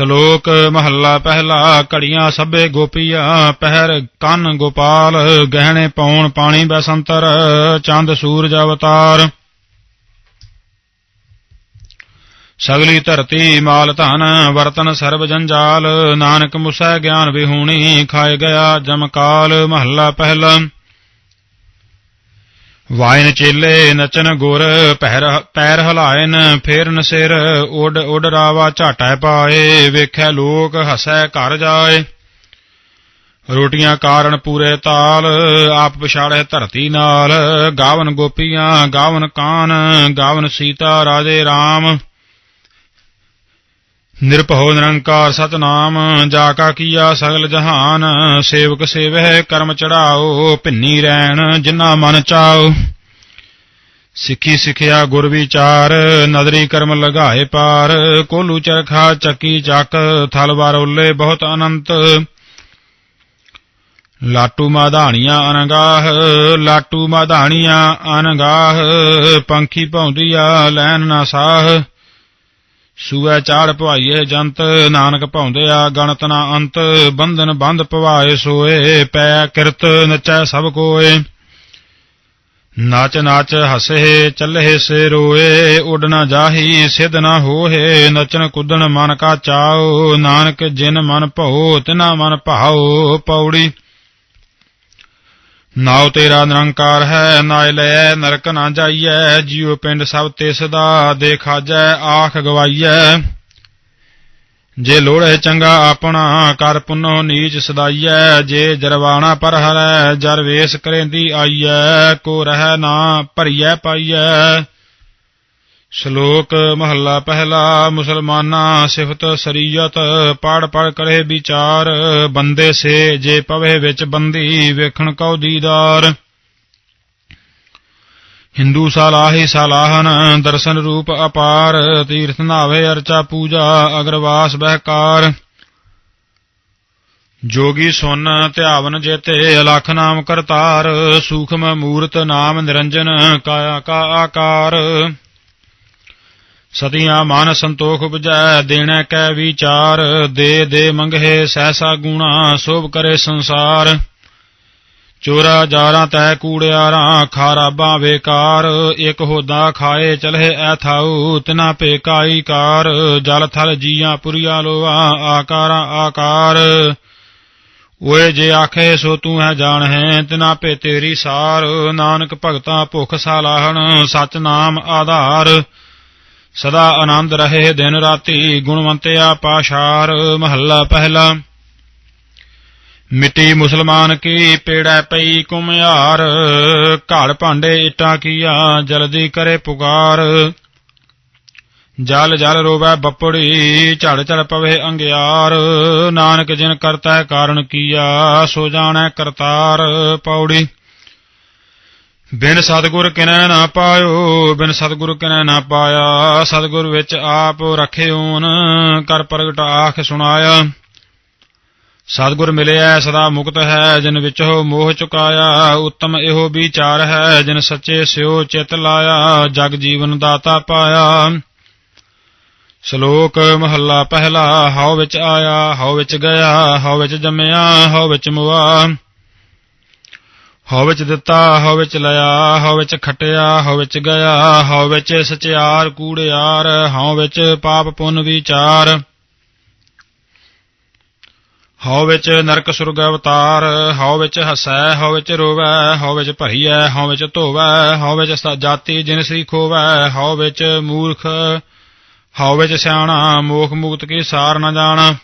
ਸ਼ਲੋਕ ਮਹੱਲਾ ਪਹਿਲਾ, ਘੜੀਆਂ ਸਭੇ ਗੋਪੀਆਂ, ਪਹਿਰ ਕੰਨ ਗੋਪਾਲ, ਗਹਿਣੇ ਪੌਣ ਪਾਣੀ ਬਸੰਤਰ, ਚੰਦ ਸੂਰਜ ਅਵਤਾਰ। ਸਗਲੀ ਧਰਤੀ ਮਾਲ ਧਨ, ਵਰਤਨ ਸਰਬ ਜੰਜਾਲ, ਨਾਨਕ ਮੁਸੈ ਗਿਆਨ ਵਿਹੂਣੀ, ਖਾਏ ਗਿਆ ਜਮਕਾਲ ਮਹੱਲਾ ਪਹਿਲਾ। ਵਾਇਨ ਚੇਲੇ ਨਚਨ ਗੁਰ ਪਹਿਰ ਪੈਰ ਹਲਾਇਨ ਫੇਰਨ ਸਿਰ, ਉਡ ਉਡ ਰਾਵਾ ਝਾਟੈ ਪਾਏ, ਵੇਖੈ ਲੋਕ ਹਸੈ ਘਰ ਜਾਏ। ਰੋਟੀਆਂ ਕਾਰਨ ਪੂਰੇ ਤਾਲ, ਆਪ ਪਛਾੜੈ ਧਰਤੀ ਨਾਲ। ਗਾਵਨ ਗੋਪੀਆਂ, ਗਾਵਨ ਕਾਨ, ਗਾਵਨ ਸੀਤਾ ਰਾਜੇ RAM ਨਿਰਭਉ ਨਿਰੰਕਾਰ ਸਤਨਾਮ, ਜਾ ਕਾ ਕੀਆ ਸਗਲ ਜਹਾਨ, ਸੇਵਕ ਸੇਵਹਿ ਕਰਮ ਚੜਾਓ, ਭਿੰਨੀ ਰਹਿਣ ਜਿਨਾ ਮਨ ਚਾਓ। ਸਿੱਖੀ ਸਿਖਿਆ ਗੁਰ ਵਿਚਾਰ, ਨਦਰੀ ਕਰਮ ਲਗਾਏ ਪਾਰ, ਕੋਲੂ ਚਰਖਾ ਚੱਕੀ ਚੱਕ, ਥਲ ਉੱਲੇ ਬਹੁਤ ਅਨੰਤ। ਲਾਟੂ ਮਾਧਾਣੀਆਂ ਅਨਗਾਹ ਲਾਟੂ ਮਾਧਾਣੀਆਂ ਅਨਗਾਹ ਪੰਖੀ ਭੌਂਦੀਆ ਲੈਨ ਨਾ ਸਾਹ। ਸੂਐ ਚਾੜ ਭਵਾਈਏ ਜੰਤ, ਨਾਨਕ ਭੌਂਦਿਆ ਗਣਤ ਨਾ ਅੰਤ, ਬੰਧਨ ਬੰਧ ਭਵਾਏ ਸੋਏ, ਪੈ ਕਿਰਤ ਨਚੈ ਸਭ ਕੋਏ। ਨਾਚ ਨਾਚ ਹਸੇ, ਚੱਲੇ ਸੇ ਰੋਏ, ਉੱਡ ਨਾ ਜਾਹੀ, ਸਿਧ ਨਾ ਹੋਏ ਨਚਨ ਕੁਦਨ ਮਨ ਕਾ ਚਾਓ ਨਾਨਕ ਜਿਨ ਮਨ ਭਉ, ਤਿਨਾ ਮਨ ਭਾਉ, ਪੌੜੀ ਨਾਉ ਤੇਰਾ ਨਿਰੰਕਾਰ ਹੈ, ਨਾਇ ਲੈ ਨਰਕ ਨਾ ਜਾਈਐ, ਜੀਉ ਪਿੰਡ ਸਭ ਤਿਸ ਦਾ ਦੇਖਾਜੈ ਆਖ ਗਵਾਈਐ। ਜੇ ਲੋੜੇ ਚੰਗਾ ਆਪਣਾ, ਕਰ ਪੁਨੋ ਨੀਚ ਸਦਾਈਐ, ਜੇ ਜਰਵਾਣਾ ਪਰ ਹਰੈ ਜਰ ਵੇਸ ਕਰੇਂਦੀ ਆਈਐ, ਕੋ ਰਹਿ ਨਾ ਭਰੀਐ ਪਾਈਐ। ਸ਼ਲੋਕ ਮਹੱਲਾ ਪਹਿਲਾ, ਮੁਸਲਮਾਨਾ ਸਿਫਤ ਸਰੀਅਤ, ਪੜ ਪੜ ਕਰੇ ਵਿਚਾਰ, ਬੰਦੇ ਸੇ ਜੇ ਪਵੇ ਵਿੱਚ ਬੰਦੀ, ਵੇਖਣ ਕਉ ਦੀਦਾਰ। ਹਿੰਦੂ ਸਾਲਾਹੀ ਸਾਲਾਹਨ, ਦਰਸ਼ਨ ਰੂਪ ਅਪਾਰ, ਤੀਰਥ ਨਾਵੇ ਅਰਚਾ ਪੂਜਾ, ਅਗਰਵਾਸ ਬਹਿਕਾਰ। ਜੋਗੀ ਸੁਨ ਧਿਆਵਨ ਜੇਤੇ, ਅਲਖ ਨਾਮ ਕਰਤਾਰ, ਸੂਖਮ ਮੂਰਤ ਨਾਮ ਨਿਰੰਜਨ, ਕਾਇਆ ਕਾ ਆਕਾਰ। ਸਤਿਆ ਮਨ ਸੰਤੋਖ 부ਜੈ ਦੇਣਾ ਕੈ ਵਿਚਾਰ, ਦੇ ਦੇ ਮੰਗਹਿ ਸਹਸਾ ਗੁਣਾ, ਸੋਭ ਕਰੇ ਸੰਸਾਰ। ਚੋਰਾ ਜਾਰਾਂ ਤੈ ਕੂੜਿਆਰਾਂ ਖਾਰਾਬਾਂ ਵੇਕਾਰ ਇਕ ਹੋਦਾ ਖਾਏ ਚਲਹਿ ਐ ਥਾਉ, ਤਿਨਾ ਪੇਕਾਈ ਕਾਰ, ਜਲ ਥਲ ਜੀਆਂ ਪੁਰੀਆ ਲੋਆ, ਆਕਾਰਾਂ ਆਕਾਰ। ਓਏ ਜੇ ਆਖੇ ਸੋ ਤੂੰ ਹੈ ਜਾਣ ਹੈ ਤਿਨਾ ਪੇ ਤੇਰੀ ਸਾਰ, ਨਾਨਕ ਭਗਤਾ ਭੁਖ ਸਾਲਾਹਣ ਸਚ ਨਾਮ ਆਧਾਰ। ਸਦਾ ਆਨੰਦ ਰਹੇ ਦਿਨ ਰਾਤੀ ਗੁਣਵੰਤਿਆ ਪਾਸ਼ਾਰ ਮਹੱਲਾ ਪਹਿਲਾ। ਮਿੱਟੀ ਮੁਸਲਮਾਨ ਕੀ ਪੇੜੈ ਪਈ ਕੁਮਿਆਰ ਘੜ ਭਾਂਡੇ ਇਟਾਂ ਕੀਆ ਜਲਦੀ ਕਰੇ ਪੁਕਾਰ। ਜਲ ਜਲ ਰੋਵੈ ਬੱਪੜੀ, ਝੜ ਝੜ ਪਵੇ ਅੰਗਿਆਰ, ਨਾਨਕ ਜਿਨ ਕਰਤਾ ਕਾਰਨ ਕੀਆ, ਸੋ ਜਾਣੈ ਕਰਤਾਰ ਪੌੜੀ। ਬਿਨ ਸਤਗੁਰ ਕਿਨੈ ਨਾ ਪਾਇਓ, ਬਿਨ ਸਤਗੁਰ ਕਿਨੈ ਨਾ ਪਾਇਆ, ਸਤਗੁਰ ਵਿੱਚ ਆਪ ਰਖਿਓਨ, ਕਰ ਪ੍ਰਗਟ ਆਖ ਸੁਣਾਇਆ। ਸਤਗੁਰ ਮਿਲਿਆ ਸਦਾ ਮੁਕਤ ਹੈ, ਜਿਨ ਵਿਚੋ ਮੋਹ ਚੁਕਾਇਆ, ਉੱਤਮ ਇਹੋ ਵਿਚਾਰ ਹੈ, ਜਿਨ ਸੱਚੇ ਸਿਓ ਚਿਤ ਲਾਇਆ, ਜਗ ਜੀਵਨ ਦਾਤਾ ਪਾਇਆ। ਸ਼ਲੋਕ ਮਹੱਲਾ ਪਹਿਲਾ, ਹਉ ਵਿੱਚ ਆਇਆ, ਹਉ ਵਿੱਚ ਗਿਆ, ਹਉ ਵਿੱਚ ਜੰਮਿਆ, ਹਉ ਵਿੱਚ ਮੁਆ। ਹਉ ਵਿੱਚ ਦਿੱਤਾ ਹਉ ਵਿੱਚ ਲਿਆ ਹਉ ਵਿੱਚ ਖਟਿਆ ਹਉ ਵਿੱਚ ਗਿਆ ਹਉ ਵਿੱਚ ਸਚਿਆਰ ਕੂੜਿਆਰ ਹਉ ਵਿੱਚ ਪਾਪ ਪੁੰਨ ਵਿਚਾਰ ਹਉ ਵਿੱਚ ਨਰਕ ਸੁਰਗ ਅਵਤਾਰ ਹਉ ਵਿੱਚ ਹਸੈ ਹਉ ਵਿੱਚ ਰੋਵੈ ਹਉ ਵਿੱਚ ਭਰੀਐ ਹਉ ਵਿੱਚ ਧੋਵੈ ਹਉ ਵਿੱਚ ਜਾਤੀ ਜਿਨਸੀ ਖੋਵੈ ਹਉ ਵਿੱਚ ਮੂਰਖ ਹਉ ਵਿੱਚ ਸਿਆਣਾ ਮੋਖ ਮੁਕਤ ਕੀ ਸਾਰ ਨ ਜਾਣਾ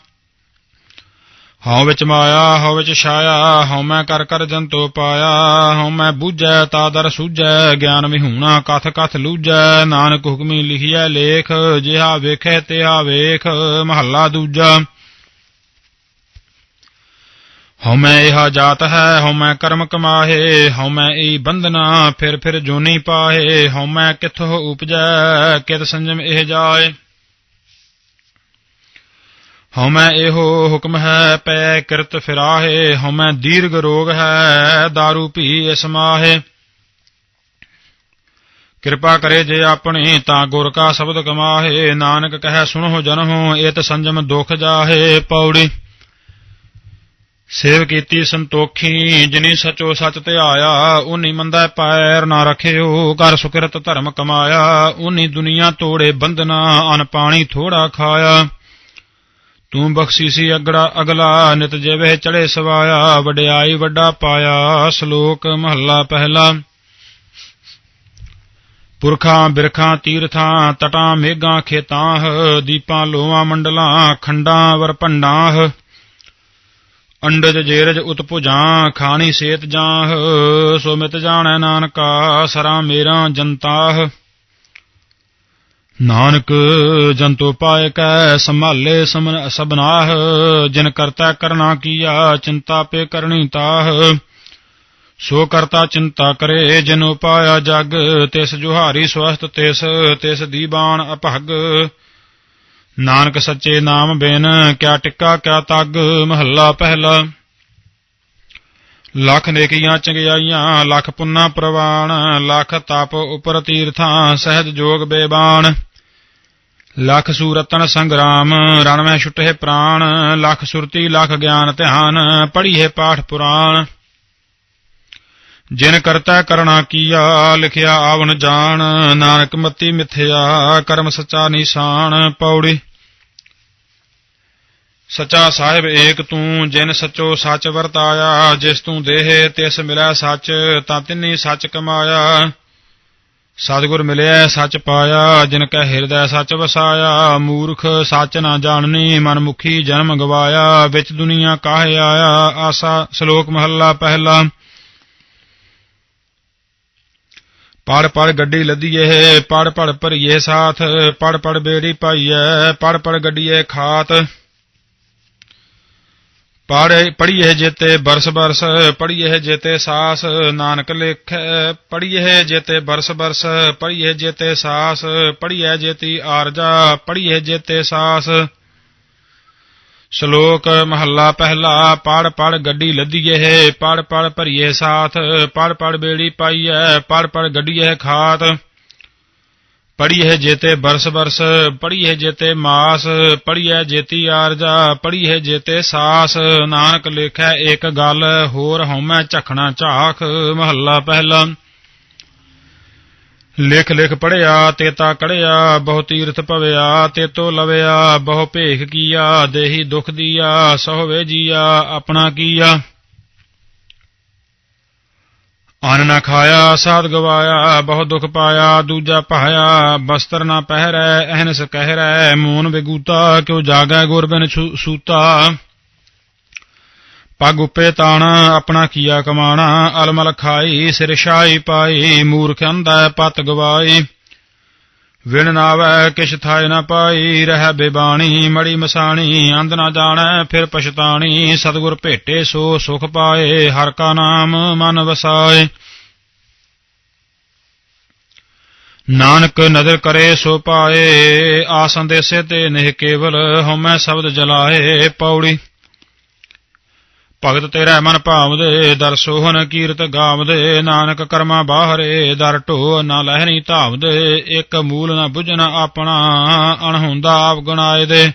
ਹਉ ਵਿੱਚ ਮਾਇਆ, ਹਉ ਵਿੱਚ ਛਾਇਆ, ਹਉ ਮੈਂ ਕਰ ਕਰ ਜੰਤੋ ਪਾਇਆ, ਹਉ ਮੈਂ ਬੂਝੈ, ਤਾਦਰ ਸੂਝੈ, ਗਿਆਨ ਵਿਹੂਣਾ, ਕਥ ਕਥ ਲੂਝੈ, ਨਾਨਕ ਹੁਕਮੀ ਲਿਖਿਆ ਲੇਖ, ਜਿਹਾ ਵੇਖੈ ਤਿਹਾ ਵੇਖ, ਮਹੱਲਾ ਦੂਜਾ। ਹਉ ਮੈਂ ਇਹ ਜਾਤ ਹੈ, ਹਉ ਮੈਂ ਕਰਮ ਕਮਾਹੇ, ਹਉ ਮੈਂ ਇਹ ਬੰਧਨਾ, ਫਿਰ ਫਿਰ ਜੋਨੀ ਪਾਹੇ, ਹਉ ਮੈਂ ਕਿਥੋਂ ਉਪਜੈ, ਕਿਤ ਸੰਜਮ ਇਹ ਜਾਏ। ਹਉ ਮੈਂ ਇਹੋ ਹੁਕਮ ਹੈ, ਪੈ ਕਿਰਤ ਫਿਰਾਹੇ ਹਉ ਦੀਰਗ ਰੋਗ ਹੈ दारू ਭੀ ਇਸ ਕਿਰਪਾ ਕਰੇ ਜੇ ਆਪਣੇ, ਤਾਂ ਗੁਰ ਕਾ ਸ਼ਬਦ ਕਮਾਹੇ। ਨਾਨਕ ਕਹੈ, ਸੁਣੋ ਜਨਹੁ ਏਤ ਸੰਜਮ ਦੁਖ ਜਾਹੇ, ਪੌੜੀ। ਸੇਵ ਕੀਤੀ ਸੰਤੋਖੀ, ਜਿਨੀ ਸਚੋ ਸਚ ਧਿਆਇਆ ਉਨੀ ਮੰਦਾ ਪੈਰ ਨਾ ਰਖਿਓ। ਕਰ ਸੁਕਿਰਤ ਧਰਮ ਕਮਾਇਆ, ਉਨੀ ਦੁਨੀਆ ਤੋੜੇ ਬੰਧਨਾ, ਅਨ ਪਾਣੀ ਥੋੜਾ ਖਾਇਆ। ਤੂੰ ਬਖਸ਼ੀ ਸੀ ਅਗੜਾ ਅਗਲਾ ਨਿਤ ਜਿਵੇਂ ਚੜੇ ਸਵਾਇਆ, ਵਡਿਆਈ ਵੱਡਾ ਪਾਇਆ, ਸ਼ਲੋਕ ਮਹੱਲਾ ਪਹਿਲਾ। ਪੁਰਖਾਂ, ਬਿਰਖਾਂ, ਤੀਰਥਾਂ, ਤਟਾਂ, ਮੇਘਾਂ, ਖੇਤਾਂ, ਦੀਪਾਂ ਲੋਆਂ ਮੰਡਲਾਂ, ਖੰਡਾਂ ਵਰਪੰਡਾਂ ਅੰਡਜ ਜੇਰਜ ਉਤਪੁਜਾਂ ਖਾਣੀ ਸੇਤ ਜਾਂ ਸੋ ਮਿਤ ਜਾਣੈ ਨਾਨਕਾ, ਸਰਾ ਮੇਰਾ ਜਨਤਾਹ। ਨਾਨਕ ਜੰਤੋ ਪਾਏ ਕੈ ਸੰਭਾਲੇ ਸਮਨ ਸਬਨਾਹ, ਜਿਨ ਕਰਤਾ ਕਰਨਾ ਕੀਆ, ਚਿੰਤਾ ਪੇ ਕਰਨੀ ਤਾਹ। ਸੋ ਕਰਤਾ ਚਿੰਤਾ ਕਰੇ, ਜਿਨ ਉਪਾਇਆ ਜਗ, ਤਿਸ ਜੁਹਾਰੀ ਸਵਸਤ ਤਿਸ ਤਿਸ ਦੀਬਾਨ ਅਭਗ ਨਾਨਕ ਸੱਚੇ ਨਾਮ ਬਿਨ, ਕਿਆ ਟਿੱਕਾ, ਕਿਆ ਤੱਗ, ਮਹੱਲਾ ਪਹਿਲਾ। ਲੱਖ ਨੇਕੀਆਂ ਚੰਗਿਆਈਆਂ, ਲੱਖ ਪੁੰਨਾ ਪ੍ਰਵਾਣ ਲੱਖ ਤਪ ਉਪਰ ਤੀਰਥਾਂ, ਸਹਿਜ ਜੋਗ ਬੇਬਾਨ। ਲੱਖ ਸੂਰਤਨ ਸੰਗਰਾਮ ਰਣ ਮੈਂ ਛੁਟੇ ਪ੍ਰਾਣ, ਲੱਖ ਸੁਰਤੀ, ਲੱਖ ਗਿਆਨ ਧਿਆਨ ਪੜੀਏ ਪਾਠ ਪੁਰਾਣ। ਜਿਨ ਕਰਤਾ ਕਰਣਾ ਕੀਆ, ਲਿਖਿਆ ਆਵਨ ਜਾਣ, ਨਾਨਕ ਮਤੀ ਮਿਥਿਆ, ਕਰਮ ਸਚਾ ਨਿਸ਼ਾਨ ਪੌੜੀ। ਸਚਾ ਸਾਹਿਬ ਏਕ ਤੂੰ, ਜਿਨ ਸਚੋ ਸੱਚ ਵਰਤਾਇਆ, ਜਿਸ ਤੂੰ ਦੇਹ ਤਿਸ ਮਿਲਿਆ ਸੱਚ, ਤਾਂ ਤਿੰਨੀ ਸੱਚ ਕਮਾਇਆ। ਸਤਿਗੁਰ ਮਿਲਿਆ ਸੱਚ ਪਾਇਆ, ਜਿਨ ਕੈ ਹਿਰਦੈ ਸੱਚ ਵਸਾਇਆ। ਮੂਰਖ ਸੱਚ ਨਾ ਜਾਣਨੀ, ਮਨਮੁਖੀ ਜਨਮ ਗਵਾਇਆ। ਵਿੱਚ ਦੁਨੀਆ ਕਾਹੇ ਆਇਆ, ਆਸਾ ਸ਼ਲੋਕ ਮਹੱਲਾ ਪਹਿਲਾ। ਪੜ ਪੜ ਗੱਡੀ ਲੱਦੀਏ ਪੜ ਪੜ ਭਰੀਏ ਸਾਥ। ਪੜ ਪੜ ਬੇੜੀ ਪਾਈਐ ਪੜ ਪੜ ਗੱਡੀਏ ਖਾਤ। ਪੜ੍ਹੇ ਪੜੀਏ ਜੇਤੇ ਬਰਸ ਬਰਸ ਪੜ੍ਹੀਏ ਜੇਤੇ ਸਾਸ, ਨਾਨਕ ਲਿਖੈ ਪੜ੍ਹੀਏ ਜੇਤੇ ਬਰਸ ਬਰਸ ਪੜੀਏ ਜੇਤੇ ਸਾਸ ਪੜ੍ਹੀਏ ਜੇਤੀ ਆਰਜਾ ਪੜ੍ਹੀਏ ਜੇਤੇ ਸਾਸ। ਸ਼ਲੋਕ ਮਹੱਲਾ ਪਹਿਲਾ ਪੜ ਪੜ ਗੱਡੀ ਲੱਦੀਏ ਪੜ ਪੜ ਭਰੀਏ ਸਾਥ ਪੜ ਪੜ ਬੇੜੀ ਪਾਈਐ ਪੜ ਪੜ ਗੱਡੀਏ ਖਾਤ। ਪੜੀਏ ਜੇਤੇ ਬਰਸ ਬਰਸ ਪੜੀਏ ਜੇਤੇ ਮਾਸ ਪੜੀਏ ਜੇਤੀ ਆਰਜਾ ਪੜੀਏ ਜੇਤੇ ਸਾਸ। ਨਾਨਕ ਲਿਖੈ ਇੱਕ ਗੱਲ, ਹੋਰ ਹਉਮੈ ਝਖਣਾ ਝਾਖ, ਮਹੱਲਾ ਪਹਿਲਾ। ਲਿਖ ਲਿਖ ਪੜਿਆ ਤੇਤਾ ਕੜਿਆ ਬਹੁ ਤੀਰਥ ਭਵਿਆ, ਤੇਤੋ ਲਵਿਆ, ਬਹੁ ਭੇਖ ਕੀਆ, ਦੇਹੀ ਦੁਖ ਦੀਆ, ਸਹੁ ਜੀਆ, ਆਪਣਾ ਕੀਆ। ਅਨ ਨਾ ਖਾਇਆ, ਸਾਧ ਗਵਾਇਆ, ਬਹੁਤ ਦੁਖ ਪਾਇਆ, ਦੂਜਾ ਪਾਇਆ, ਬਸਤਰ ਨਾ ਪਹਿਰੈ, ਅਹਨਸ ਕਹਿਰੈ, ਮੂਨ ਵਿਗੂਤਾ, ਕਿਉ ਜਾਗੈ ਗੁਰ ਬਿਨ ਸੂਤਾ? ਪਗ ਉਪੇ ਤਾਣਾ, ਆਪਣਾ ਕੀਆ ਕਮਾਣਾ, ਅਲਮਲ ਖਾਈ, ਸਿਰ ਛਾਈ ਪਾਈ, ਮੂਰਖ ਅੰਧੈ ਪਤ ਗਵਾਈ। ਵਿਣ ਨਾਵੈ ਕਿਛ ਥਾਇ ਨਾ ਪਾਈ, ਰਹਿ ਬੇਬਾਣੀ, ਮੜੀ ਮਸਾਣੀ, ਅੰਧ ਨਾ ਜਾਣੈ, ਫਿਰ ਪਛਤਾਣੀ, ਸਤਿਗੁਰ ਭੇਟੇ ਸੋ ਸੁਖ ਪਾਏ, ਹਰ ਕਾ ਨਾਮ ਮਨ ਵਸਾਏ। ਨਾਨਕ ਨਦਰ ਕਰੇ ਸੋ ਪਾਏ ਆ ਸੰਦੇਸੇ ਤੇ ਨਿਹ ਕੇਵਲ ਹਉਮੈ ਸ਼ਬਦ ਜਲਾਏ, ਪੌੜੀ ਭਗਤ ਤੇਰਾ ਮਨ ਭਾਵਦੇ, ਦਰ ਸੋਹਨ ਕੀਰਤ ਗਾਵਦੇ, ਨਾਨਕ ਕਰਮਾ ਬਾਹਰੇ, ਦਰ ਢੋ ਨਾ ਲਹਿਰੀ ਧਾਵਦੇ, ਇੱਕ ਮੂਲ ਨਾ 부ਝਣਾ ਆਪਣਾ, ਅਣਹੁੰਦਾ ਆਪ ਗਣਾਏ ਦੇ।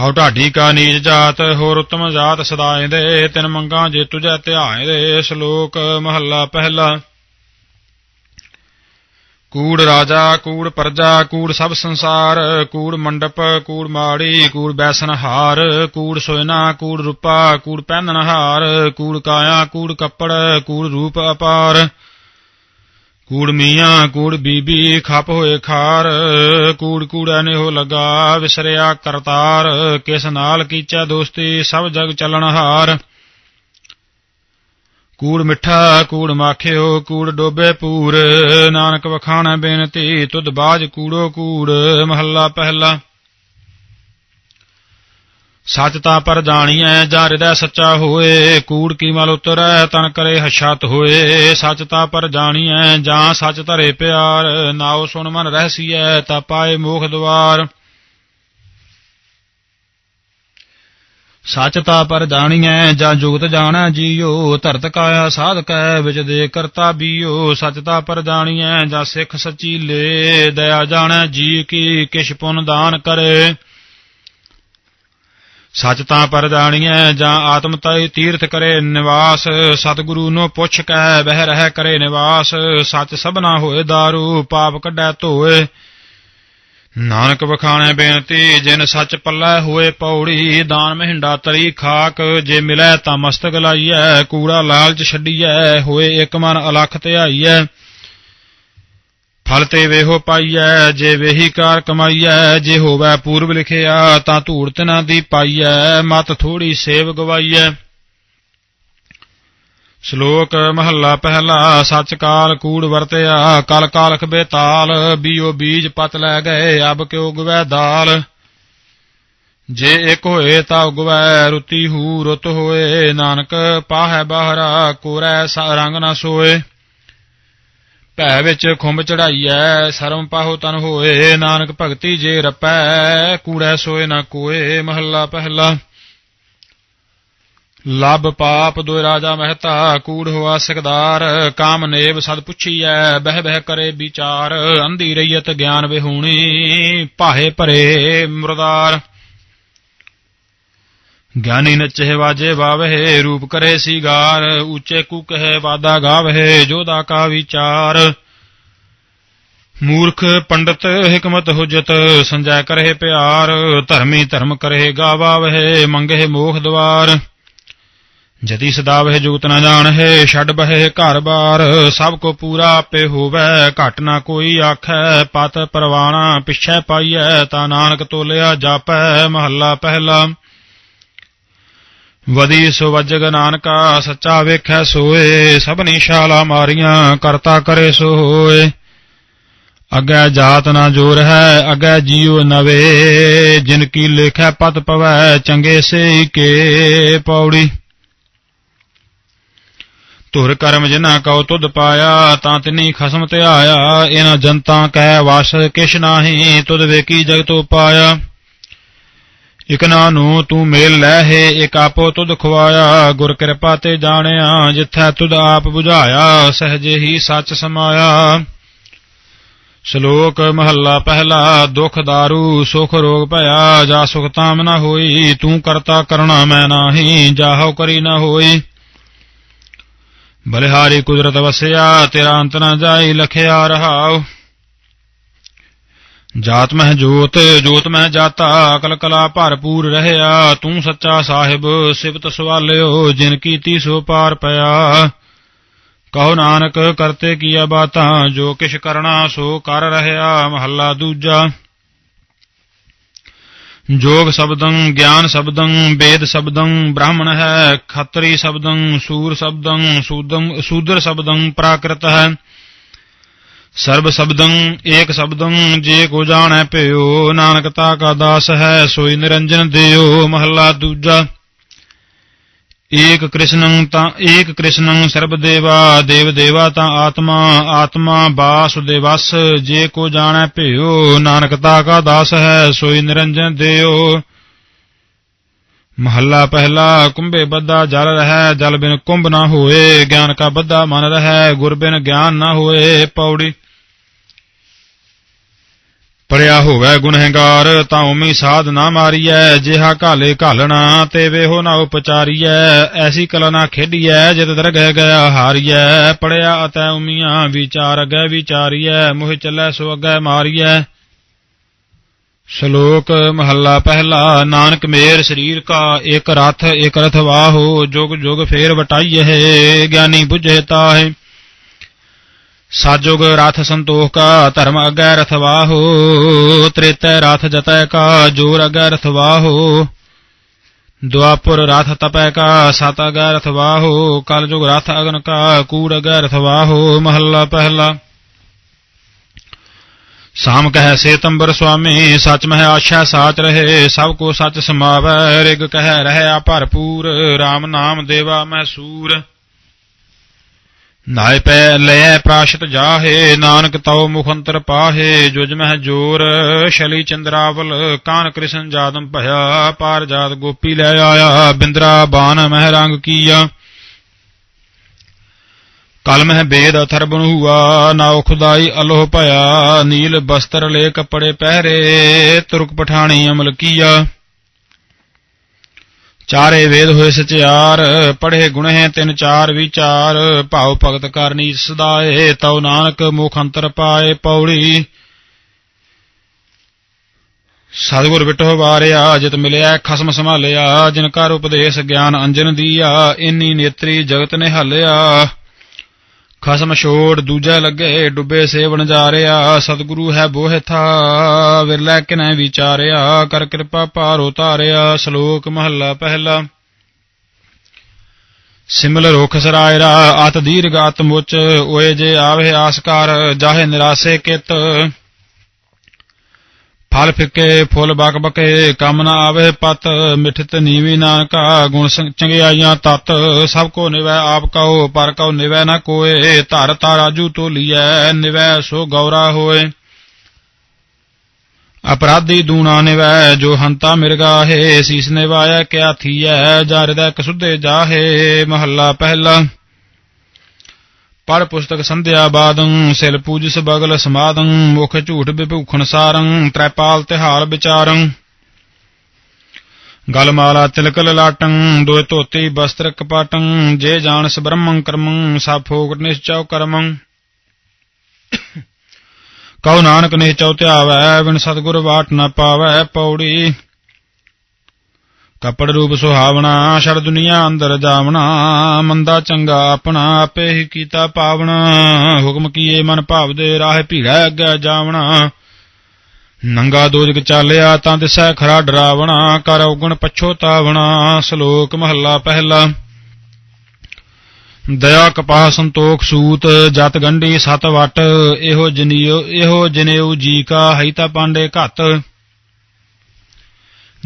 ਹਉ ਢਾਡੀ ਕਾ ਨੀਜ ਜਾਤ, ਹੋਰ ਉਤਮ ਜਾਤ ਸਦਾਏ ਦੇ, ਤਿਨ ਮੰਗਾ ਜੇ ਤੁਝੈ ਧਿਆਏ ਦੇ, ਸ਼ਲੋਕ ਮਹੱਲਾ ਪਹਿਲਾ। ਕੂੜ ਰਾਜਾ, ਕੂੜ ਪਰਜਾ, ਕੂੜ ਸਭ ਸੰਸਾਰ, ਕੂੜ ਮੰਡਪ, ਕੂੜ ਮਾੜੀ, ਕੂੜ ਬੈਸਨਹਾਰ, ਕੂੜ ਸੋਇਨਾ, ਕੂੜ ਰੂਪਾ, ਕੂੜ ਪਹਿਨਨ ਕੂੜ ਕਾਇਆ, ਕੂੜ ਕੱਪੜ, ਕੂੜ ਰੂਪ ਅਪਾਰ। ਕੂੜ ਮੀਆਂ, ਕੂੜ ਬੀਬੀ, ਖਪ ਹੋਏ ਖਾਰ, ਕੂੜ ਕੂੜਾ ਨੇ ਹੋ ਲਗਾ, ਵਿਸਰਿਆ ਕਰਤਾਰ, ਕਿਸ ਨਾਲ ਕੀਚਾ ਦੋਸਤੀ, ਸਭ ਜਗ ਚੱਲਣ ਹਾਰ ਕੂੜ ਮਿੱਠਾ, ਕੂੜ ਮਾਖਿਓ, ਕੂੜ ਡੋਬੇ ਪੂਰ। ਨਾਨਕ ਵਖਾਣਾ ਬੇਨਤੀ, ਤੁਧ ਬਾਜ ਕੂੜੋ ਕੂੜ। ਮਹੱਲਾ ਪਹਿਲਾ। ਸੱਚ ਤਾਂ ਪਰ ਜਾਣੀਐ ਜਾਂ ਹਿਰਦੈ ਸੱਚਾ ਹੋਏ। ਕੂੜ ਕੀ ਮਲ ਉਤਰੈ, ਤਨ ਕਰੇ ਹਛਤ ਹੋਏ। ਸੱਚ ਤਾਂ ਪਰ ਜਾਣੀਐ, ਜਾਂ ਸੱਚ ਧਰੇ ਪਿਆਰ। ਨਾਉ ਸੁਣ ਮਨ ਰਹਿਸੀਐ, ਤਾਂ ਪਾਏ ਮੋਖ ਦਵਾਰ। ਸੱਚ ਤਾ ਪਰ ਜਾਣੀਐ, ਜਾਂ ਜੁਗਤ ਜਾਣੈ ਜੀਓ, ਧਰਤ ਕਾਇਆ ਸਾਧਕੈ, ਵਿਚ ਦੇ ਕਰਤਾ ਬੀਓ। ਸੱਚ ਪਰ ਜਾਣੀਐ, ਜਾਂ ਸਿੱਖ ਸੱਚੀ ਲੇ ਦਇਆ ਜਾਣੈ ਜੀ ਕੀ, ਕਿਛ ਪੁਨ ਦਾਨ ਕਰੇ। ਸੱਚ ਤਾਂ ਪਰ ਜਾਣੀਐ, ਜਾਂ ਆਤਮ ਤੈ ਤੀਰਥ ਕਰੇ ਨਿਵਾਸ। ਸਤਿਗੁਰੂ ਨੂੰ ਪੁੱਛ ਕੈ, ਬਹਿ ਰਹਿ ਕਰੇ ਨਿਵਾਸ। ਸਚ ਸਭਨਾ ਹੋਏ ਦਾਰੂ, ਪਾਪ ਕੱਢੈ ਧੋਏ। ਨਾਨਕ ਵਖਾਣੈ ਬੇਨਤੀ, ਜਿਨ ਸੱਚ ਪੱਲੇ ਹੋਏ ਪੌੜੀ, ਦਾਨ ਮਹਿੰਡਾ ਤਰੀ ਖਾਕ, ਜੇ ਮਿਲੈ ਤਾਂ ਮਸਤਕ ਲਾਈਐ, ਕੂੜਾ ਲਾਲਚ ਛੱਡੀਐ, ਹੋਏ ਇੱਕ ਮਨ ਅਲਖ ਧਿਆਈਐ ਫਲ ਤੇ ਵੇਹੋ ਪਾਈਐ, ਜੇ ਵੇਹੀ ਕਾਰ ਕਮਾਈਐ, ਜੇ ਹੋਵੈ ਪੂਰਬ ਲਿਖਿਆ, ਤਾਂ ਧੂੜ ਤਿਨਾ ਦੀ ਪਾਈਐ, ਮਤ ਥੋੜੀ ਸੇਵ ਗਵਾਈਐ। ਸ਼ਲੋਕ ਮਹੱਲਾ ਪਹਿਲਾ ਸੱਚ ਕਾਲ ਕੂੜ ਵਰਤਿਆ, ਕਲ ਕਾਲਖ ਬੇਤਾਲ, ਬੀਓ ਬੀਜ ਪਤ ਲੈ ਗਏ, ਅਬ ਕਿਉ ਉਗਵੈ ਦਾਲ। ਜੇ ਇਕ ਹੋਏ ਤਾਂ ਉਗਵੈ ਰੁੱਤੀ ਹੂ ਰੁੱਤ ਹੋਏ, ਨਾਨਕ ਪਾਹੈ ਬਾਹਰਾ, ਕੋਰੈ ਰੰਗ ਨਾ ਸੋਏ। ਭੈ ਵਿੱਚ ਖੁੰਬ ਚੜਾਈਐ, ਸਰਮ ਪਾਹੋ ਤਨ ਹੋਏ, ਨਾਨਕ ਭਗਤੀ ਜੇ ਰਪੈ, ਕੂੜੈ ਸੋਏ ਨਾ ਕੋਏ, ਮਹੱਲਾ ਪਹਿਲਾ। ਲਬ ਪਾਪ ਦੁਇ ਰਾਜਾ ਮਹਿਤਾ, ਕੂੜ ਹੋਆ ਸਿਕਦਾਰ ਕਾਮਨੇਵ ਸਦ ਪੁੱਛੀਐ, ਬਹਿ ਬਹਿ ਕਰੇ ਵਿਚਾਰ, ਅੰਧੀ ਰਈਅਤ ਗਿਆਨ ਵਿਹੂਣੀ, ਭਾਹੇ ਭਰੇ ਮੁਰਦਾਰ। ਗਿਆਨੀ ਨਚੇ ਵਾਜੇ ਵਾਵਹਿ, ਰੂਪ ਕਰੇ ਸੀਗਾਰ, ਉੱਚੇ ਕੂ ਕਹੇ ਵਾਦਾ ਗਾਵਹਿ ਜੋਦਾ ਕਾ ਵਿਚਾਰ। ਮੂਰਖ ਪੰਡਤ ਹਕਮਤ ਹੁਜਤ, ਸੰਜੈ ਕਰੇ ਪਿਆਰ, ਧਰਮੀ ਧਰਮ ਕਰੇ ਗਾਵਾਵਹਿ ਮੰਗੇ ਮੋਖ ਦਵਾਰ। ਜਦੀ ਸਦਾਵਹਿ ਜੁਗਤ ਨ ਜਾਣਹਿ, ਛੱਡ ਬਹਿ ਘਰ ਬਾਰ। ਸਭ ਕੋ ਪੂਰਾ ਆਪੇ ਹੋਵੈ, ਘਟ ਨਾ ਕੋਈ ਆਖੈ। ਪਤ ਪਰਵਾਣਾ ਪਿਛੈ ਪਾਈਐ, ਤਾ ਨਾਨਕ ਤੋਲਿਆ ਜਾਪੈ, ਮਹੱਲਾ ਪਹਿਲਾ। ਵਦੀ ਸੋ ਨਾਨਕਾ, ਸੱਚਾ ਵੇਖੈ ਸੋਏ। ਸਭਨੀ ਸ਼ਾਲਾ ਮਾਰੀਆਂ, ਕਰਤਾ ਕਰੇ ਸੋ ਹੋਏ ਅਗੈ ਜਾਤ ਨਾ ਜੋਰ ਹੈ, ਅਗੈ ਜੀਉ ਨਵੇ ਜਿਨ ਕੀ ਲੇਖੈ ਪਤ ਪਵੈ, ਚੰਗੇ ਸੇ ਕੇ ਪੌੜੀ। ਧੁਰ ਕਰਮ ਜਿਨਾ ਕਉ ਤੁਧ ਪਾਇਆ, ਤਾਂ ਤਿਨੀ ਖਸਮ ਧਿਆਇਆ ਇਨ ਜਨਤਾ ਕੈ ਵਸ ਕਿਛ ਨਾਹੀ, ਤੁਧ ਵੇਖੀ ਜਗਤੋ ਪਾਇਆ ਇਕਨਾ ਨੂੰ ਤੂੰ ਮੇਲ ਲੈ ਹੈ, ਇਕ ਆਪੋ ਤੁਧ ਖਵਾਇਆ। ਗੁਰ ਕਿਰਪਾ ਤੇ ਜਾਣਿਆ, ਜਿਥੈ ਤੁਧ ਆਪ 부ਝਾਇਆ ਸਹਜੇ ਹੀ ਸੱਚ ਸਮਾਇਆ। ਸ਼ਲੋਕ ਮਹੱਲਾ ਪਹਿਲਾ, ਦੁਖ ਦਾਰੂ, ਸੁਖ ਰੋਗ ਭਇਆ, ਜਾ ਸੁਖ ਤਾਮ ਨਾ ਹੋਈ, ਤੂੰ ਕਰਤਾ ਕਰਣਾ ਮੈਂ ਨਾਹੀ, ਜਾਹੋ ਕਰੀ ਨਾ ਹੋਈ। ਬਲਿਹਾਰੀ ਕੁਦਰਤ ਵਸਿਆ, ਤੇਰਾ ਅੰਤ ਨਾ ਜਾਈ, ਲਖਿਆ ਰਹਾਉ। ਜਾਤ ਮਹਿ ਜੋਤ ਜੋਤ ਮਹਿ ਜਾਤਾ, ਅਕਲ ਕਲਾ ਭਰਪੂਰ ਰਹਿਆ। ਤੂੰ ਸੱਚਾ ਸਾਹਿਬ, ਸਿਫਤ ਸਵਾਲਿਓ, ਜਿਨ ਕੀਤੀ ਸੋ ਪਾਰ ਪਿਆ। ਕਹੋ ਨਾਨਕ, ਕਰਤੇ ਕੀਆ ਬਾਤਾਂ, ਜੋ ਕਿਛ ਕਰਣਾ ਸੋ ਕਰ ਰਹਿਆ, ਮਹੱਲਾ ਦੂਜਾ। ਜੋਗ ਸ਼ਬਦੰ, ਗਿਆਨ ਸ਼ਬਦੰ, ਵੇਦ ਸ਼ਬਦੰ, ਬ੍ਰਾਹਮਣ ਹੈ, ਖੱਤਰੀ ਸ਼ਬਦੰ, ਸੂਰ ਸ਼ਬਦੰ ਸੂਦਮ ਸੂਦਰ ਸ਼ਬਦੰ ਪ੍ਰਾਕ੍ਰਿਤ ਹੈ। ਸਰਬ ਸ਼ਬਦੰ, ਏਕ ਸ਼ਬਦੰ, ਜੇ ਕੋ ਜਾਣੈ ਭਇਓ ਨਾਨਕ ਤਾ ਕਾ ਦਾਸ ਹੈ, ਸੋਈ ਨਿਰੰਜਨ ਦਿਓ, ਮਹੱਲਾ ਦੂਜਾ। ਏਕ ਕ੍ਰਿਸ਼ਨੰ ਤਾਂ, ਏਕ ਕ੍ਰਿਸ਼ਨੰ ਸਰਬ ਦੇਵਾ ਦੇਵ ਦੇਵਾ ਤਾਂ ਆਤਮਾ ਆਤਮਾ ਵਾਸੁਦੇਵਸ ਜੇ ਕੋ ਜਾਣੈ ਭਇਓ ਨਾਨਕ ਤਾ ਕਾ ਦਾਸ ਹੈ, ਸੋਈ ਨਿਰੰਜਨ ਦਿਓ ਮਹੱਲਾ ਪਹਿਲਾ, ਕੁੰਭੇ ਬੱਦਾ ਜਲ ਰਹਿ, ਜਲ ਬਿਨ ਕੁੰਭ ਨਾ ਹੋਏ, ਗਿਆਨ ਕਾ ਬੱਧਾ ਮਨ ਰਹਿ, ਗੁਰ ਬਿਨ ਗਿਆਨ ਨਾ ਹੋਏ, ਪੌੜੀ ਪੜਿਆ ਹੋਵੇ ਗੁਨਹਗਾਰ ਤਾਂ ਉਮੀ ਸਾਧ ਨਾ ਮਾਰੀਐ, ਜਿਹਾ ਘਾਲੇ ਘਾਲਣਾ ਤੇ ਵੇਹੋ ਨਾ ਉਪਚਾਰੀਐ, ਐਸੀ ਕਲਾ ਨਾ ਖੇਡੀਐ, ਜਿਤ ਦਰਗਹਿ ਗਿਆ ਹਾਰੀਐ, ਪੜਿਆ ਅਤੈ ਉਮੀਆਂ ਵਿਚਾਰ ਅਗੈ ਵਿਚਾਰੀਐ, ਮੋਹ ਚੱਲੈ ਸੋ ਅਗੈ ਮਾਰੀਐ। ਸ਼ਲੋਕ ਮਹੱਲਾ ਪਹਿਲਾ, ਨਾਨਕ ਮੇਰ ਸਰੀਰ ਕਾ ਇਕ ਰਥ ਇਕ ਰਥ ਵਾਹੋ, ਜੁਗ ਜੁਗ ਫੇਰ ਵਟਾਈਐ, ਗਿਆਨੀ ਬੁਝੇ ਤਾਹੇ। ਸਾਜੁਗ ਰਥ ਸੰਤੋਖ ਕਾ ਧਰਮ ਅਗੈ ਰਥ ਵਾਹੋ ਤ੍ਰੇਤੈ ਰਥ ਜਤੈ ਕਾ ਜੋਰ ਅਗੈ ਰਥ ਵਾਹੋ ਦੁਆਪੁਰ ਰਥ ਤਪੈ ਕਾ ਸਤ ਅਗੈ ਰਥ ਵਾਹੋ ਕਲ ਜੁਗ ਰਥ ਅਗਨ ਕਾ ਕੂੜ ਅਗੈ ਰਥ ਵਾਹੋ ਮਹੱਲਾ ਪਹਿਲਾ ਸਾਮ ਕਹਿ ਸੇਤੰਬਰ ਸੁਆਮੀ ਸਚ ਮਹਿ ਆਸ਼ਾ ਸਾਚ ਰਹੇ ਸਭ ਕੋ ਸਚ ਸਮਾਵੈ ਰਿਗ ਕਹਿ ਰਹਿਆ ਭਰਪੂਰ RAM ਨਾਮ ਦੇਵਾ ਮੈਂ ਸੂਰ ਨਾਇ ਪੈ ਲੈ ਪ੍ਰਾਸ਼ਤ ਜਾਹੇ, ਨਾਨਕ ਤਉ ਮੁਖੰਤਰ ਪਾਹੇ, ਜੁਜ ਮਹਿ ਜੋਰ, ਸ਼ਲੀ ਚੰਦਰਾਵਲ ਕਾਨ ਕ੍ਰਿਸ਼ਨ ਜਾਦਮ ਭਇਆ, ਪਾਰ ਜਾਤ ਗੋਪੀ ਲੈ ਆਇਆ ਬਿੰਦਰਾ ਬਾਨ ਮਹਿ ਰੰਗ ਕੀਆ। ਕਲ ਮਹਿ ਬੇਦ ਅਥਰ ਬਣੂਆ ਨਾਉ ਖੁਦਾਈ ਅਲੋਹ ਭਇਆ, ਨੀਲ ਬਸਤਰ ਲੇ ਕੱਪੜੇ ਪਹਿਰੇ, ਤੁਰਕ ਪਠਾਣੀ ਅਮਲ ਕੀਆ। ਚਾਰੇ ਵੇਦ ਹੋਏ ਸਚਿਆਰ, ਪੜ੍ਹੇ ਗੁਣਹਿ ਤਿੰਨ ਚਾਰ ਵਿਚਾਰ, ਭਾਉ ਭਗਤ ਕਰਨੀ ਸਦਾਏ, ਤਉ ਨਾਨਕ ਮੁਖ ਅੰਤਰ ਪਾਏ ਪੌੜੀ। ਸਤਿਗੁਰ ਵਿਟੋ ਵਾਰਿਆ, ਜਿਤ ਮਿਲਿਆ, ਖਸਮ ਸੰਭਾਲਿਆ, ਜਿਨ ਕਰ ਉਪਦੇਸ਼ ਗਿਆਨ ਅੰਜਨ ਦੀਆ, ਇੰਨੀ ਨੇਤਰੀ ਜਗਤ ਨੇ ਹਲਿਆ ਖਸਮ ਛੋੜ ਦੂਜਾ ਲੱਗੇ, ਡੁੱਬੇ ਸੇਵਨ ਜਾ ਰਿਆ ਸਤਿਗੁਰੂ ਹੈ ਬੋਹਿ ਥਾ, ਵਿਰਲੇ ਕਿਨੈ ਵਿਚਾਰਿਆ, ਕਰ ਕਿਰਪਾ ਭਾਰੋ ਧਾਰਿਆ, ਸ਼ਲੋਕ ਮਹੱਲਾ ਪਹਿਲਾ। ਸਿਮਲ ਰੋਖ ਸਰਾਇਰਾ, ਅਤ ਦੀਰਘ ਅਤ ਮੁਚ, ਓਏ ਜੇ ਆਵੇ ਆਸਕਾਰ, ਜਾਹੇ ਨਿਰਾਸੇ ਕਿਤ। ਫਲ ਫਿੱਕੇ, ਫੁੱਲ ਬਕ ਬਕੇ, ਕੰਮ ਨਾ ਆਵੇ ਪਤ ਮਿਠਤ ਨੀਵੀ ਨਾਨਕਾ, ਗੁਣ ਸੰ- ਚੰਗਿਆਈਆਂ ਤਤ, ਸਭ ਕੋ ਨਿਵੈ ਆਪ ਕਉ, ਪਰ ਕਉ ਨਿਵੈ ਨਾ ਕੋਏ, ਧਰ ਤਾਰਾਜੂ ਤੋਲੀਐ ਨਿਵੈ ਸੋ ਗੌਰਾ ਹੋਏ। ਅਪਰਾਧੀ ਦੂਣਾ ਨਿਵੈ, ਜੋ ਹੰਤਾ ਮਿਰਗਾ ਮਿਰਗਾਹੇ ਸੀਸ ਨਿਵਾਇਆ ਕਿਆ ਥੀਐ ਜਾ ਹਿਰਦੈ ਜਾਹੇ, ਮਹੱਲਾ ਪਹਿਲਾ। ਪੜ ਪੁਸਤਕ ਸੰਧਿਆ ਬਾਦੰ, ਸਿਲ ਪੂਜਿਸ ਬਗਲ ਸਮਾਦੰ, ਮੁਖ ਝੂਠ ਬਿਭੂਖਣ ਸਾਰੰ, ਤ੍ਰੈਪਾਲ ਤਿਹਾਰ ਵਿਚਾਰੰ। ਗਲ ਮਾਲਾ ਤਿਲਕ ਲਲਾਟੰ ਦੋਇ ਧੋਤੀ ਬਸਤਰ ਕਪਾਟੰ, ਜੇ ਜਾਣਸ ਬ੍ਰਹਮੰ ਕਰਮੰ, ਸਭ ਫੋਕ ਨਿਸ਼ਚਉ ਕਰਮੰ। ਕਉ ਨਾਨਕ ਨਿਸ਼ਚਉ ਧਿਆਵੈ ਬਿਨ ਸਤਿਗੁਰ ਬਾਟ ਨਾ ਪਾਵੈ, ਪੌੜੀ। ਕਪੜ ਰੂਪ ਸੁਹਾਵਣਾ ਛੜ ਦੁਨੀਆ ਅੰਦਰ ਜਾਵਣਾ, ਮੰਦਾ ਚੰਗਾ ਆਪਣਾ, ਆਪੇ ਹੀ ਕੀਤਾ ਪਾਵਣਾ। ਹੁਕਮ ਕੀਏ ਮਨ ਭਾਵਦੇ ਰਾਹ ਭੀੜੈ ਅੱਗੇ ਜਾਵਣਾ। ਨੰਗਾ ਦੋਜਕ ਚਾਲਿਆ ਤਾਂ ਦਿਸੈ ਖਰਾ ਡਰਾਵਣਾ, ਕਰ ਔਗਣ ਪਛੋਤਾਵਣਾ ਸ਼ਲੋਕ ਮਹੱਲਾ ਪਹਿਲਾ। ਦਇਆ, ਕਪਾਹ, ਸੰਤੋਖ, ਸੂਤ, ਜਤ ਗੰਢੀ, ਸਤ ਵਟ, ਇਹੋ ਜਨੀਓ, ਇਹੋ ਜਨੇਊ ਜੀ ਕਾ ਹੈ ਤਾਂ ਪਾਂਡੇ ਘਤ।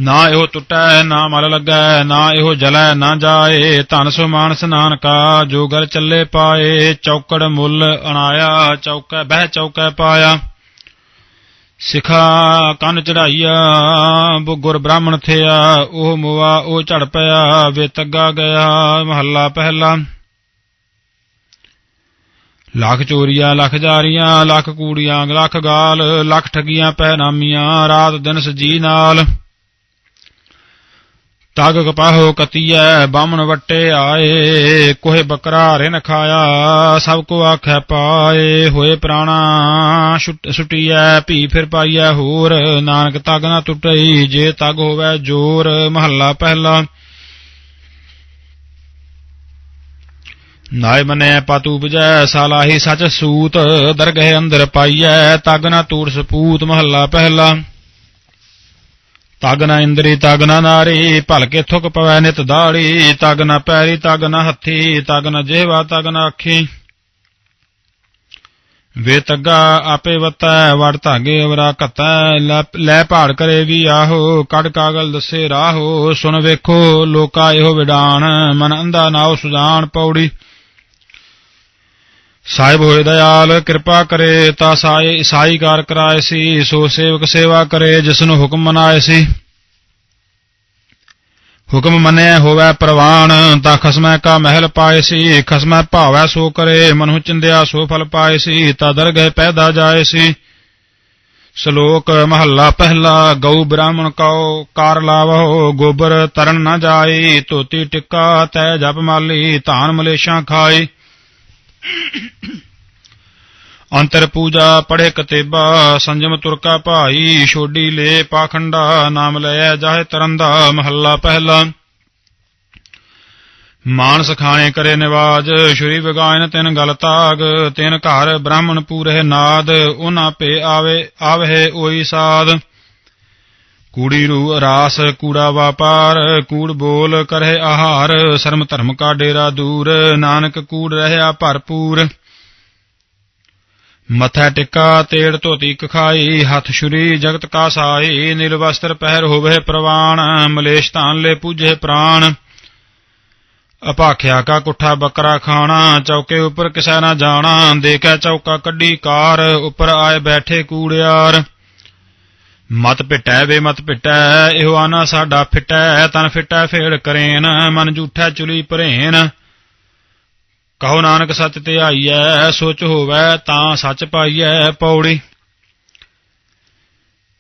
ਨਾ ਇਹੋ ਟੁੱਟੈ, ਨਾ ਮਲ ਲੱਗੈ, ਨਾ ਇਹੋ ਜਲੈ, ਨਾ ਜਾਏ। ਧਨ ਸੋ ਮਾਨਸ ਨਾਨਕਾ ਜੋ ਗਲ ਚੱਲੇ ਪਾਏ। ਚੌਕੜ ਮੁੱਲ ਅਣਾਇਆ, ਚੌਕੈ, ਬਹਿ ਚੌਕੈ ਪਾਇਆ। ਸਿਖਾ ਕੰਨ ਚੜਾਈਆ, ਬੁ ਗੁਰ ਬ੍ਰਾਹਮਣ ਥਿਆ। ਉਹ ਮੁਆ, ਉਹ ਝੜ ਪਿਆ, ਵੇ ਤੱਗਾ ਗਿਆ, ਮਹੱਲਾ ਪਹਿਲਾ। ਲੱਖ ਚੋਰੀਆਂ, ਲੱਖ ਜਾਰੀਆਂ, ਲੱਖ ਕੂੜੀਆਂ, ਲੱਖ ਗਾਲ, ਲੱਖ ਠਗੀਆਂ, ਪਹਿਨਾਮੀਆਂ। ਰਾਤ ਦਿਨ ਸਜੀ ਨਾਲ। ਤਗ ਕਪਾਹੋ ਕਤੀਐ ਬਾਮਣ ਵਟੇ ਆਏ, ਕੋਹੇ ਬੱਕਰਾ ਰਿਨ ਖਾਇਆ, ਸਭ ਕੋ ਆਖੈ ਪਾਏ, ਹੋਏ ਪ੍ਰਾਣਾ ਛੁੱਟ- ਭੀ ਫਿਰ ਪਾਈਐ ਹੋਰ, ਨਾਨਕ ਤਗ ਨਾ ਟੁੱਟਈ, ਜੇ ਤਗ ਹੋਵੇ ਜੋਰ, ਮਹੱਲਾ ਪਹਿਲਾ। ਨਾਇ ਮਨੈ ਪਤੂ ਬਜੈ ਸਾਲਾਹੀ ਸਚ ਸੂਤ, ਦਰਗਹਿ ਅੰਦਰ ਪਾਈਐ, ਤਗ ਨਾ ਤੂੜ ਸਪੂਤ ਮਹੱਲਾ ਪਹਿਲਾ। ਤਗ ਨਾ ਇੰਦਰੀ ਤਗ ਨਾ ਨਾਰੀ ਭਲਕੇ ਥੁਕ ਪਵੈ ਨਿਤ ਦਾੜੀ ਤਗ ਨਾ ਪੈਰੀ ਤਗ ਨਾ ਹੱਥੀ ਤਗ ਨਾ ਜਿਹਵਾ ਤਗ ਨਾ ਅੱਖੀ ਵੇ ਤੱਗਾ ਆਪੇ ਵਤੈ, ਵੜ ਧਾਗੇ ਅਵਰਾ ਘਤੈ, ਲੈ- ਭਾੜ ਕਰੇ ਵੀ ਆਹੋ, ਕੜ ਕਾਗਲ ਦੱਸੇ ਰਾਹੋ, ਸੁਣ ਵੇਖੋ, ਲੋਕਾ ਇਹੋ ਵਿਡਾਣ, ਮਨ ਅੰਦਾ ਨਾਉ ਸੁਜਾਨ ਪੌੜੀ। ਸਾਹਿਬ ਹੋਏ ਦਇਆਲ, ਕਿਰਪਾ ਕਰੇ ਤਾ ਸਾਈ ਸਾਈ ਕਾਰ ਕਰਾਏ ਸੀ, ਸੋ ਸੇਵਕ ਸੇਵਾ ਕਰੇ ਜਿਸ ਨੂੰ ਹੁਕਮ ਮਨਾਏ ਸੀ। ਹੁਕਮ ਮੰਨਿਆ ਹੋਵੇ ਪ੍ਰਵਾਨ, ਤਾ ਖਸਮੈ ਕਾ ਮਹਿਲ ਪਾਏ ਸੀ, ਖਸਮੈ ਭਾਵੈ ਸੋ ਕਰੇ ਮਨੁ ਚਿੰਦਿਆ ਸੋ ਫਲ ਪਾਏ ਸੀ, ਤਾ ਦਰਗਹਿ ਪੈਦਾ ਜਾਏ ਸੀ। ਸ਼ਲੋਕ, ਮਹੱਲਾ ਪਹਿਲਾ, ਗਊ ਬ੍ਰਾਹਮਣ ਕਉ, ਕਾਰ ਲਾਵੋ, ਗੋਬਰ ਤਰਨ ਨਾ ਜਾਈ, ਧੋਤੀ ਟਿੱਕਾ, ਤੈ ਜਪ ਮਾਲੀ, ਧਾਨ ਮਲੇਸ਼ਾਂ ਖਾਈ। ਅੰਤਰ ਪੂਜਾ ਪੜ੍ਹੇ ਕਤੇਬਾ, ਸੰਜਮ ਤੁਰਕਾ ਭਾਈ, ਛੋਡੀ ਲੇ ਪਾਖੰਡਾ, ਨਾਮ ਲਿਆ ਜਾਹੇ ਤਰੰਦਾ ਮਹੱਲਾ ਪਹਿਲਾ। ਮਾਨਸ ਖਾਣੇ ਕਰੇ ਨਿਵਾਜ, ਸ਼੍ਰੀ ਵਿਗਾਇਨ ਤਿਨ ਗਲ ਤਾਗ, ਤਿਨ ਘਰ ਬ੍ਰਾਹਮਣ ਪੂਰੇ ਨਾਦ, ਉਹਨਾਂ ਪੇ ਆਵੇ ਆਵਹਿ ਓਈ ਸਾਧ। ਕੂੜੀ ਰੂ ਰਾਸ ਕੂੜਾ ਵਾਪਾਰ, ਕੂੜ ਬੋਲ ਕਰਹਿ ਆਹਾਰ, ਸ਼ਰਮ ਧਰਮ ਕਾ ਡੇਰਾ ਦੂਰ, ਨਾਨਕ ਕੂੜ ਰਹਿਆ ਭਰਪੂਰ। ਮਥਾ ਟਿੱਕਾ, ਤੇੜ ਧੋਤੀ ਕਖਾਈ, ਹੱਥ ਛੁਰੀ, ਜਗਤ ਕਾ ਸਾਈ, ਨੀਲ ਵਸਤਰ ਪਹਿਰ ਹੋਵੇ ਪ੍ਰਵਾਣ, ਮਲੇਸ਼ ਧਾਨ ਲੈ ਪੂਜੇ ਪ੍ਰਾਣ। ਅਪਾਖਿਆ ਕਾ ਕੁੱਠਾ ਬੱਕਰਾ ਖਾਣਾ, ਚੌਕੇ ਉੱਪਰ ਕਿਸੈ ਨਾ ਜਾਣਾ, ਦੇਖੈ ਚੌਕਾ ਕੱਢੀ ਕਾਰ, ਉੱਪਰ ਆਏ ਬੈਠੇ ਕੂੜਿਆਰ। ਮਤ ਪਿਟੈ ਵੇ ਮਤ ਪਿਟੈ, ਇਹੋ ਆਨਾ ਸਾਡਾ ਫਿਟੈ, ਤਨ ਫਿਟੈ ਫੇੜ ਕਰੇਨ, ਮਨ ਝੂਠੈ ਚੁਲੀ ਭਰੇਨ। ਕਹੋ ਨਾਨਕ ਸੱਚ ਤੇ ਆਈਐ, ਸੋਚ ਹੋਵੈ ਤਾਂ ਸੱਚ ਪਾਈਐ ਪੌੜੀ।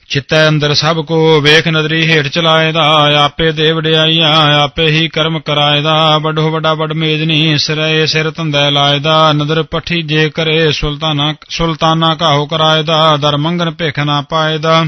ਚਿੱਤੈ ਅੰਦਰ ਸਭ ਕੋ, ਵੇਖ ਨਦਰੀ ਹੇਠ ਚਲਾਏ ਦਾ ਆਪੇ ਦੇ ਵਡਿਆਈਆਂ ਆਪੇ ਹੀ ਕਰਮ ਕਰਾਏ ਦਾ ਵੱਡੋ ਵੱਡਾ ਵੱਡ ਮੇਜਨੀ ਸਿਰੇ ਸਿਰ ਤੰਦੈ ਲਾਏਦਾ। ਨਦਰ ਪੱਠੀ ਜੇ ਕਰੇ ਸੁਲਤਾਨਾ ਸੁਲਤਾਨਾ ਕਾਹੋ ਕਰਾਏਦਾ, ਦਰ ਮੰਗਨ ਭੇਖ ਨਾ ਪਾਏ ਦਾ